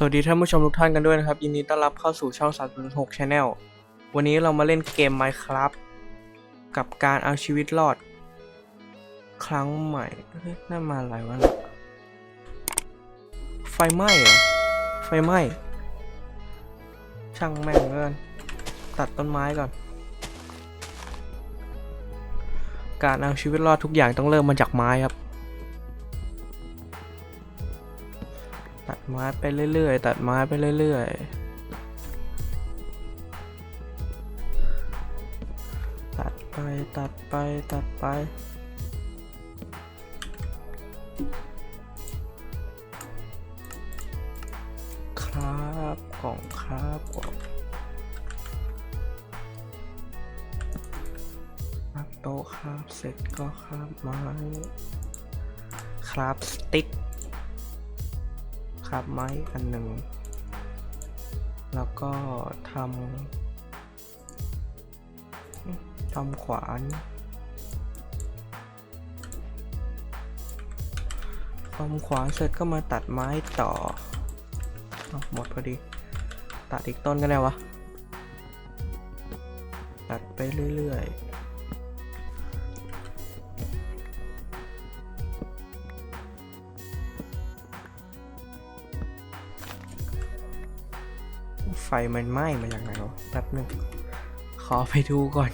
สวัสดีท่านผู้ชมทุกท่านกันด้วยนะครับ ยินดีต้อนรับเข้าสู่ช่อง 306 Channel วันนี้เรามาเล่นเกม Minecraft กับการเอาชีวิตรอด ครั้งใหม่นั่นมาอะไรวะไฟไหม้เหรอ ไฟไหม้ ช่างแม่งเกินตัดต้นไม้ก่อน การเอาชีวิตรอดทุกอย่างต้องเริ่มมาจากไม้ครับ ตัดไม้ไปเรื่อยๆ ตัดไม้ไปเรื่อยๆ ตัดไปตัดไปตัดไป ครับกล่องครับกล่องครับโต๊ะครับเสร็จก็ครับไม้ ครับสติ๊ก ครับไม้อันหนึ่ง แล้วก็ทำทำขวานทำขวานเสร็จก็มาตัดไม้ต่ออหมดพอดี ตัดอีกต้นก็ได้วะ ตัดไปเรื่อยๆ ไฟมันไหม้มาจากไหนวะแป๊บหนึง ขอไปดูก่อน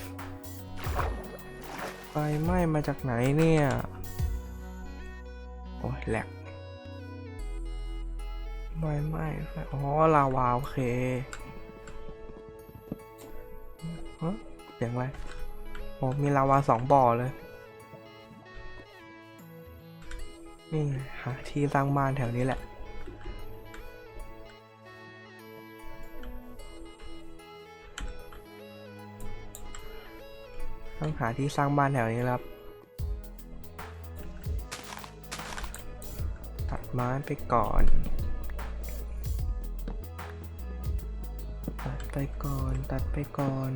ไฟไหม้มาจากไหนเนี่ย โอ้ยแหลกไฟไหม้ไฟอ๋อ ลาวา โอเคเสียงอะไรโอ้มีลาวาสองบ่อเลย นี่ หาที่สร้างบ้านแถวนี้แหละ ต้องหาที่สร้างบ้านแถวนี้ครับ ตัดไม้ไปก่อน ตัดไปก่อน ตัดไปก่อน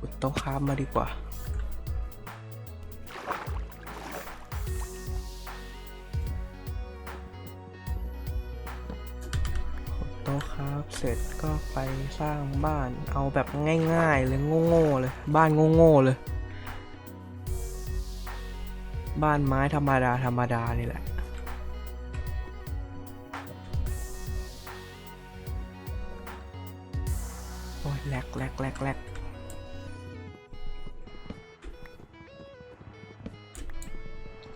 อุดโต๊ะค้ามมาดีกว่า ไปสร้างบ้านเอาแบบง่ายๆเลยโง่ๆเลย บ้านโง่ๆเลย บ้านไม้ธรรมดาธรรมดานี่แหละโอ้ยแหลกแหลกแหลกแหลก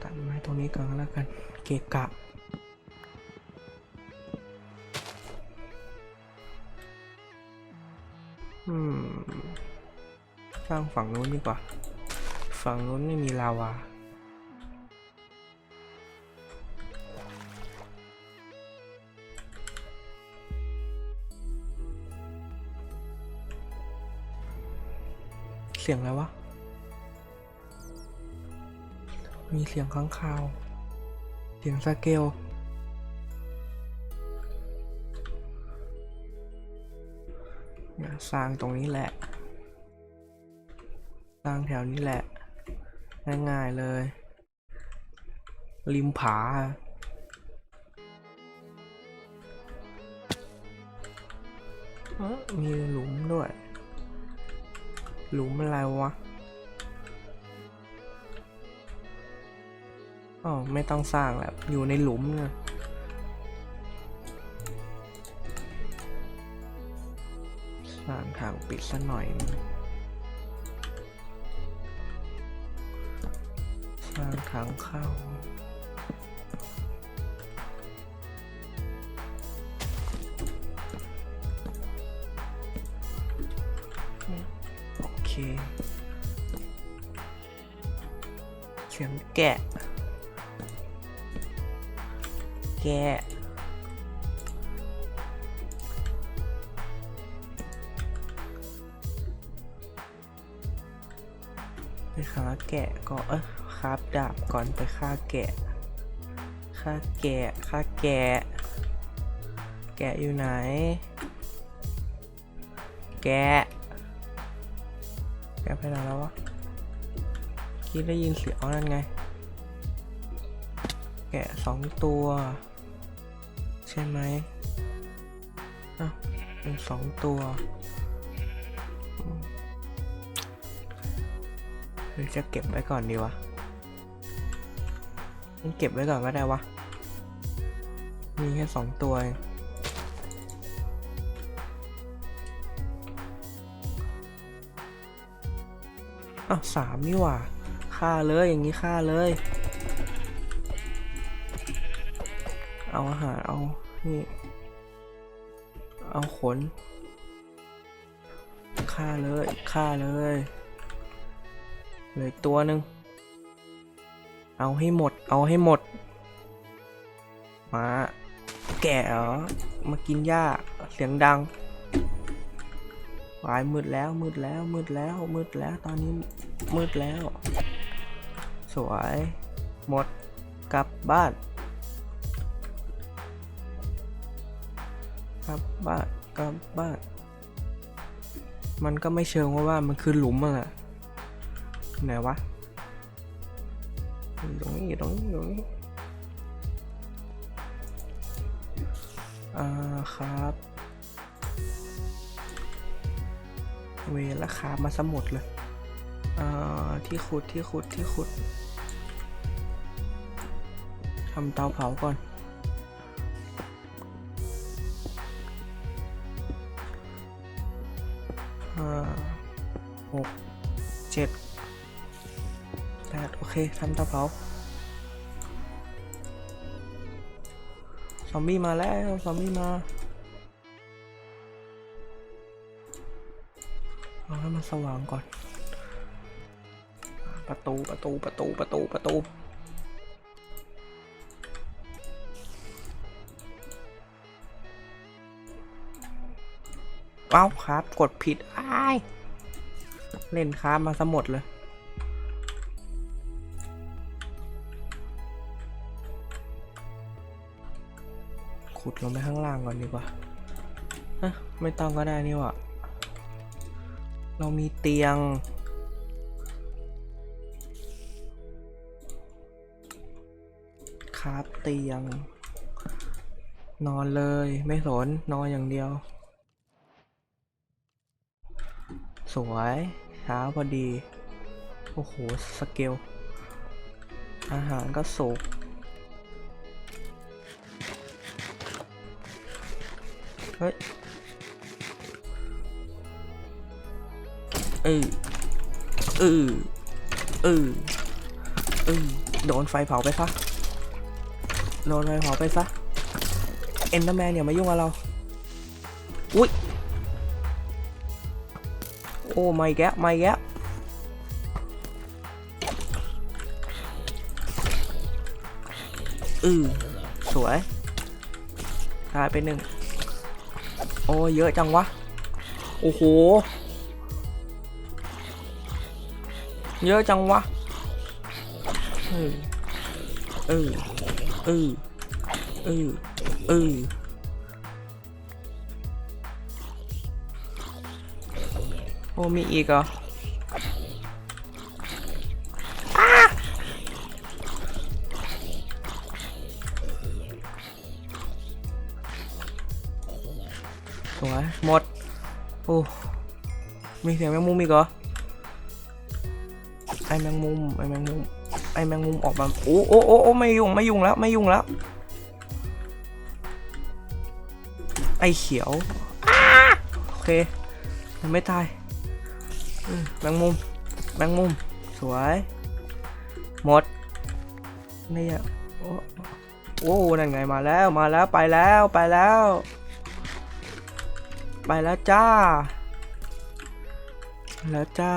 ตัดไม้ตรงนี้ก่อนแล้วกัน เกะกะ สร้างฝั่งนู้นดีกว่า ฝั่งนู้นไม่มีลาวาเสียงอะไรวะ มีเสียงข้างคาว เสียงสเกล สร้างตรงนี้แหละ สร้างแถวนี้แหละ ง่ายๆเลย ริมผาเออมีหลุมด้วย หลุมอะไรวะอ๋อไม่ต้องสร้างแล้ว อยู่ในหลุมเนี่ยสร้างทางปิดซะหน่อยนึง ทางทางเข้าโอเค เสียงแกะ แกะ ก่อนไปฆ่าแกะฆ่าแกะฆ่าแกะ แกะอยู่ไหน แกะ แกะไปไหนแล้ววะคิดได้ยินเสียงนั่นไง แกะสองตัว ใช่ไหมอะเป็นสองตัวหรือจะเก็บไว้ก่อนดีวะันเก็บไว้ก่อนก็ได้วะ มีแค่สองตัวอ้าวสามนี่หว่าฆ่าเลยอย่างนี้ฆ่าเลย เอาอาหารเอา นี่ เอาขนฆ่าเลยฆ่าเลยเหลยตัวหนึ่ง เอาให้หมด เอาให้หมด มา แก่เหรอ มากินหญ้า เสียงดังวายมืดแล้ว มืดแล้ว มืดแล้ว มืดแล้ว ตอนนี้มืดแล้ว สวย หมด กลับบ้าน กลับบ้าน กลับบ้าน มันก็ไม่เชิงว่าว่ามันคือหลุมอะไหนวะ อยู่ตรงนี้อยู่ตรงนี้อยู่ตรงนี้อ่าครับเวราคามาสมุดเลยอ่าที่ขุดที่ขุดที่ขุดทำเตาเผาก่อนห้าหกเจ็ด แปดโอเคทำเตาเผาซอมบี้มาแล้วซอมบี้มาเอาให้มันสว่างก่อน ประตูประตูประตูประตูประตูเอ้าครับ กดผิดอ้าย เล่นค้ามาซะหมดเลย ขุดลงไปข้างล่างก่อนดีกว่าเอ๊ะไม่ต้องก็ได้นี่ว่าเรามีเตียง คราบเตียง นอนเลยไม่สนนอนอย่างเดียว สวยเช้าพอดี โอ้โห สเกล อาหารก็สุก เฮ้ยเออเออเออเออโดนไฟเผาไปซะโดนไฟเผาไปซะเอ็นเดอร์แมนอย่ามายุ่งกับเราอุ้ยโอ้ไม่แกะไม่แกะอือสวยตายไปหนึ่ง โอ้เยอะจังวะ โอ้โห เยอะจังวะ เออ เออ เออ เออ เออ โอ้มีอีกเหรอ โอ้มีเสียงแมงมุมอีกเหรอไอแมงมุมไอแมงมุมไอแมงมุมออกมาโอ้โอ้โอ้โอ้ไม่ยุ่งไม่ยุ่งแล้วไม่ยุ่งแล้ว ไอเขียวอโอเคยังไม่ตายแมงมุมแมงมุมสวยหมดนี่อะโอ้โอ้นั่นไงมาแล้วมาแล้วไปแล้วไปแล้ว ไปแล้วจ้า แล้วจ้า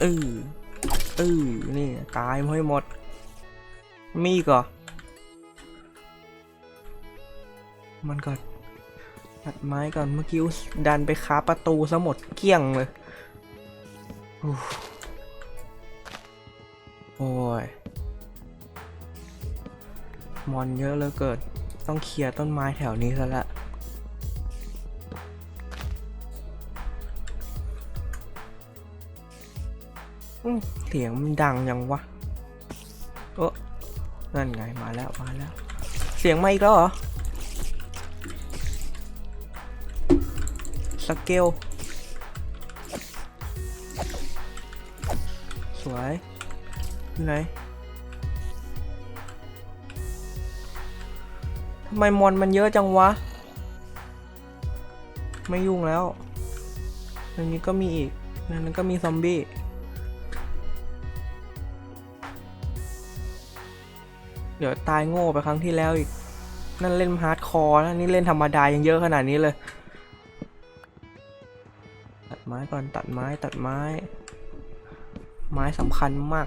เออเออนี่ ตายไม่หมด มีก็มันก็ตัดไม้ก่อนเมื่อกี้ดันไปค้าประตูซะหมดเกลี้ยงเลยโอ้ย มอนเยอะเหลยเกิด ต้องเคลียร์ต้นไม้แถวนี้ซะละเสียงมันดังยังวะเออนั่นไงมาแล้วมาแล้ว เสียงมาอีกแล้วเหรอ สเกล สวยไหน ทำไมมอนมันเยอะจังวะ ไม่ยุ่งแล้วอันนี้ก็มีอีกนนั้นก็มีซอมบี้เดี๋ยวตายโง่ไปครั้งที่แล้วอีก นั่นเล่นฮาร์ดคอร์นะนี่เล่นธรรมดายังเยอะขนาดนี้เลย ตัดไม้ก่อนตัดไม้ตัดไม้ ไม้สำคัญมาก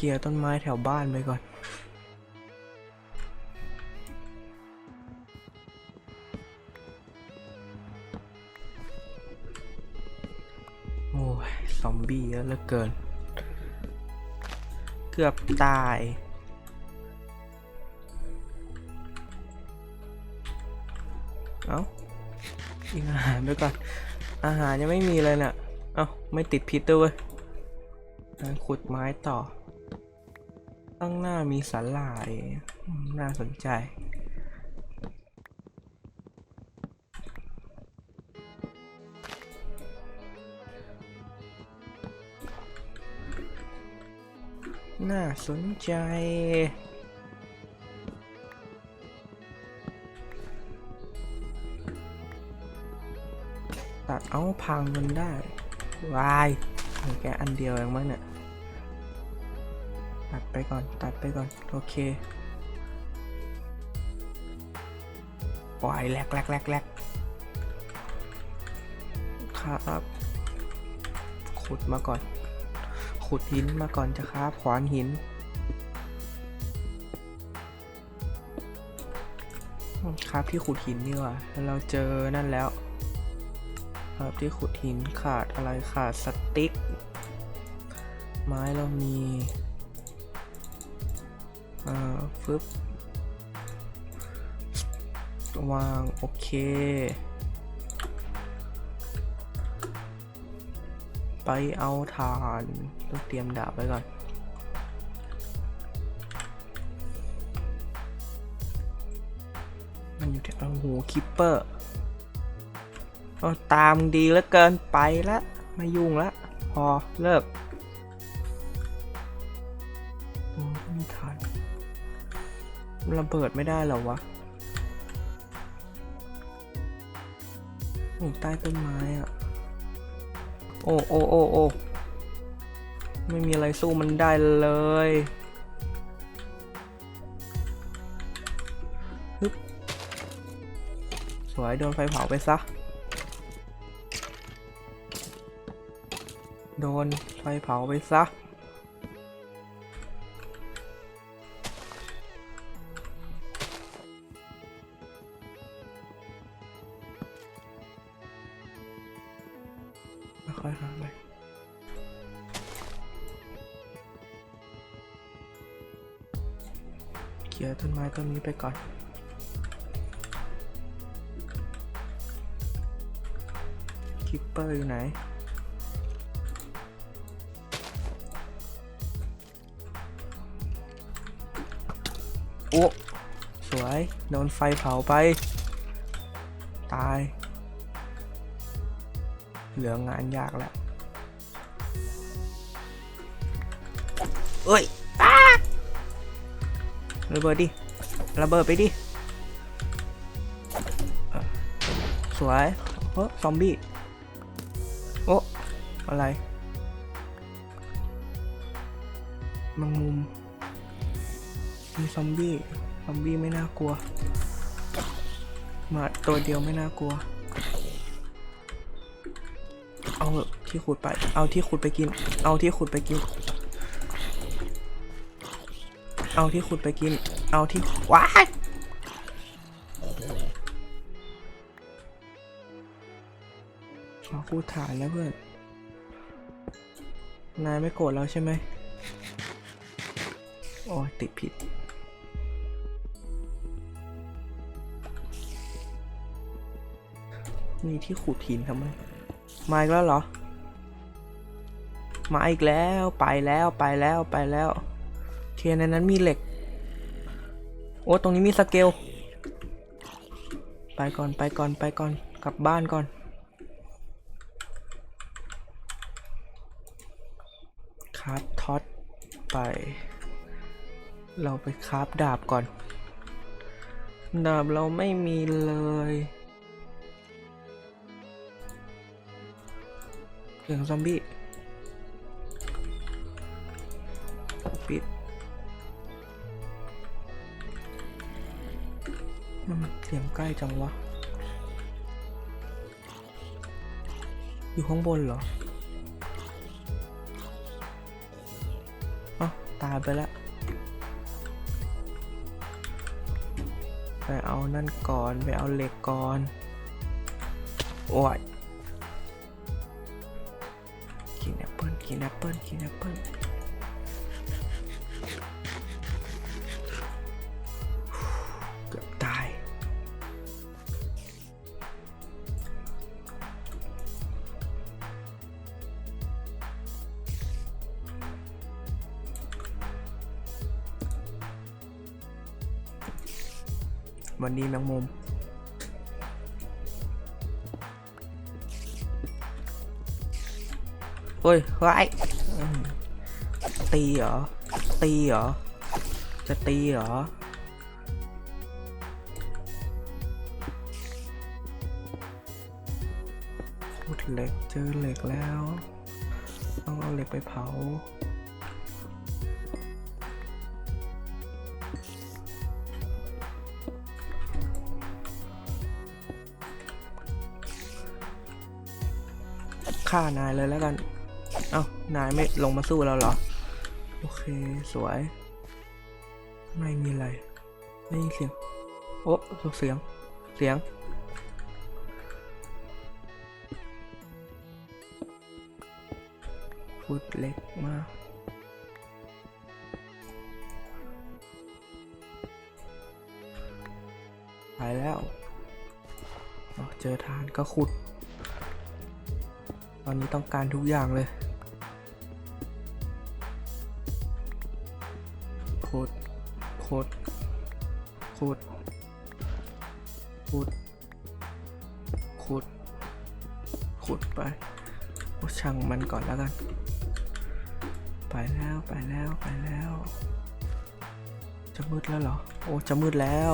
ลียร์ต้นไม้แถวบ้านไปก่อน โอ้ย ซอมบี้เยอะเหลือเกิน เกือบตายเอากินอาหารด้วยก่อน อาหารยังไม่มีเลยเนี่ยเอาไม่ติดพิษด้วยเวยงั้นขุดไม้ต่อ ข้างหน้ามีสาหร่ายอืมน่าสนใจ น่าสนใจตัดเอาพังมันได้ วายแค่อันเดียวเองมั้งเนี่ย ก่อน ตัดไปก่อน โอเคปล่อยแลกแลกแลกแลกครับ ขุดมาก่อน ขุดหินมาก่อนจะครับขวานหินครับที่ขุดหินนี่ว่ะเราเจอนั่นแล้ว ครับที่ขุดหินขาดอะไรขาดสติ๊ก ไม้เรามี อ่าฟึบวาง โอเค ไปเอาถ่านต้องเตรียมดาบไว้ก่อนมันอยู่ที่โอ้โหคิปเปอร์เอตามดีเหลือเกินไปละ ไม่ยุ่งละ พอเลิก ระเบิดไม่ได้หรอวะโอ้ใต้ต้นไม้อะโอ้โอ้โอ้โอ้ไม่มีอะไรสู้มันได้เลยฮึบสวยโดนไฟเผาไปซะ โดนไฟเผาไปซะ ค่อยหาเลยเคลียรต้นไม้ต้นนี้ไปก่อนคิปเปอร์อยู่ไหนโอ้สวย โดนไฟเผาไป ตาย เหลืองานยากแล้วเอ้ยอ้าระเบิดดิ ระเบิดไปดิเออสวยเฮ้ยซอมบี้ โอ้อะไรมังมุม มีซอมบี้ ซอมบี้ไม่น่ากลัว มาตัวเดียวไม่น่ากลัว เอาที่ขุดไป เอาที่ขุดไปกิน เอาที่ขุดไปกิน เอาที่ขุดไปกิน เอาที่ว้ายขอคูดฐานแล้วเพื่อน นายไม่โกรธแล้วใช่ไหมโอ้ติดผิดมีที่ขุดหินทำไม มาอีกแล้วเหรอ มาอีกแล้วไปแล้วไปแล้วไปแล้วโอเคในนั้นมีเหล็ก โอ้ตรงนี้มีสเกล ไปก่อนไปก่อนไปก่อนกลับบ้านก่อน คราฟท็อตไป เราไปคราฟดาบก่อน ดาบเราไม่มีเลย เสียงซอมบี้ปิดมันเสียงใกล้จังวะ อยู่ข้างบนเหรออะตายไปแล้วไปเอานั่นก่อน ไปเอาเหล็กก่อน โอ้ย กินแอปเปิ้ลกินแอปเปิ้ลเกือบตาย วันนี้แมงมุม เฮ้ยไว้อืมตีเหรอ ตีเหรอ จะตีเหรอ พูดเหล็กเจอเหล็กแล้ว ต้องเอาเหล็กไปเผาฆ่านายเลยแล้วกัน เอ้านายไม่ลงมาสู้เราเหรอ โอเคสวยไม่มีอะไรไม่มีเสียง โอ้เสียง เสียงฟุตเล็กมากไปแล้ว เจอทานก็ขุด อนนี้ต้องการทุกอย่างเลยขุดขุดขุดขุดขุดขุดไปโอ้ช่างมันก่อนแล้วกัน ไปแล้วไปแล้วไปแล้ว จะมืดแล้วเหรอ โอ้ จะมืดแล้ว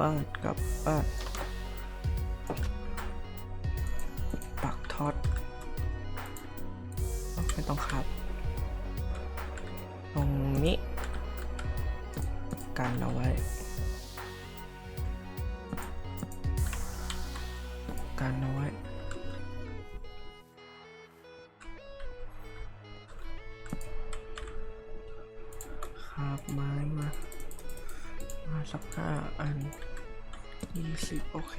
บ้านกลับบ้าน ปักทอด ไม่ต้องขับ ตรงนี้กันเอาไว้ กันเอาไว้ สักห้าอันยี่สิบโอเค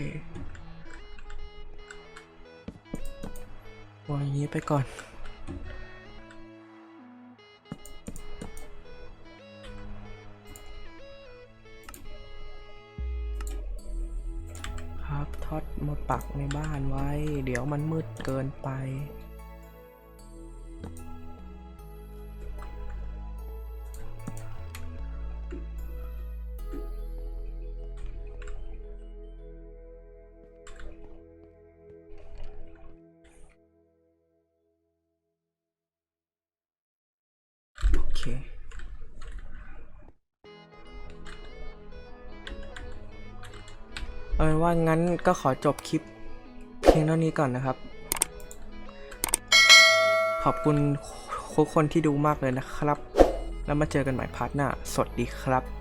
วางอย่างนี้ไปก่อน ครับทอดมาปักในบ้านไว้ เดี๋ยวมันมืดเกินไป เอาเป็นว่างั้นก็ขอจบคลิปเพียงเท่านี้ก่อนนะครับ ขอบคุณทุกคนที่ดูมากเลยนะครับ แล้วมาเจอกันใหม่พาร์ทหน้า สวัสดีครับ